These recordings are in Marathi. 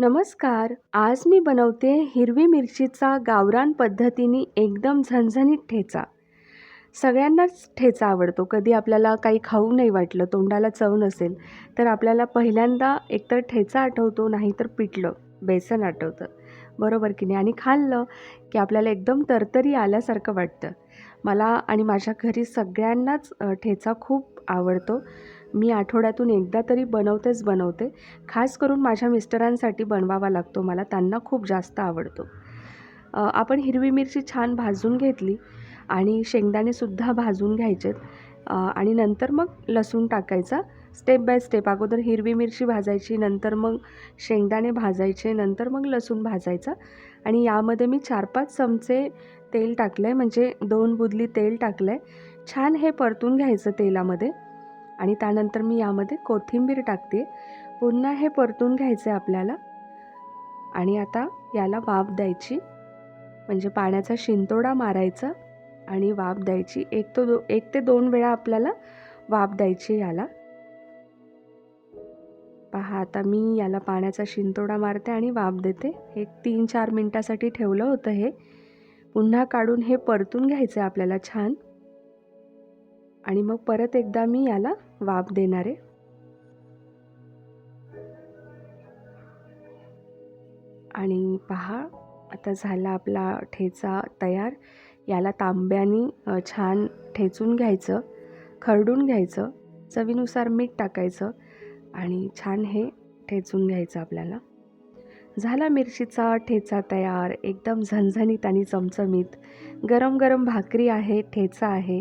नमस्कार. आज मी बनवते हिरवी मिरचीचा गावरान पद्धतीने एकदम झणझणीत ठेचा. सगळ्यांनाच ठेचा आवडतो. कधी आपल्याला काही खाऊ नाही वाटलं तोंडाला चव नसेल तर आपल्याला पहिल्यांदा एकतर ठेचा आठवतो नाहीतर पिठलं बेसन आठवतं. बरोबर की नाही? आणि खाल्लं की आपल्याला एकदम तरतरी आल्यासारखं वाटतं. मला आणि माझ्या घरी सगळ्यांनाच ठेचा खूप आवडतो. मी आठवड्यातून एकदा तरी बनवतेच बनवते. खास करून माझ्या मिस्टरांसाठी बनवावा लागतो. मला त्यांना खूप जास्त आवडतो. आपण हिरवी मिरची छान भाजून घेतली आणि शेंगदाणेसुद्धा भाजून घ्यायचेत. आणि नंतर मग लसूण टाकायचा. Step by step. अगोदर हिरवी मिरची भाजायची नंतर मग शेंगदाणे भाजायचे नंतर मग लसूण भाजायचा. आणि यामध्ये मी चार पाच चमचे तेल टाकलं आहे म्हणजे दोन बुदली तेल टाकलं आहे छान हे परतून घ्यायचं तेलामध्ये. आणि त्यानंतर मी यामध्ये कोथिंबीर टाकते. पुन्हा हे परतून घ्यायचं आहे आपल्याला. आणि आता याला वाफ द्यायची. म्हणजे पाण्याचा शिंतोडा मारायचा आणि वाफ द्यायची. एक तो दो एक ते दोन वेळा आपल्याला वाफ द्यायची याला. पहा आता मी याला पाण्याचा शिंतोडा मारते आणि वाफ देते. एक तीन चार मिनटासाठी ठेवलं होतं हे. पुन्हा काढून हे परतून घ्यायचं आहे आपल्याला छान. आणि मग परत एकदा मी याला वाफ देणार आहे. आणि पहा आता झाला आपला ठेचा तयार. याला तांब्यानी छान ठेचून घ्यायचं खरडून घ्यायचं चवीनुसार मीठ टाकायचं आणि छान हे ठेचून घ्यायचं आपल्याला. झाला मिरचीचा ठेचा तयार एकदम झणझणीत आणि चमचमीत. गरम गरम भाकरी आहे ठेचा आहे.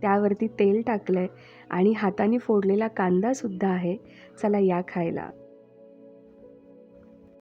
त्यावरती तेल टाकलं आहे आणि हाताने फोडलेला कांदासुद्धा आहे. चला या खायला.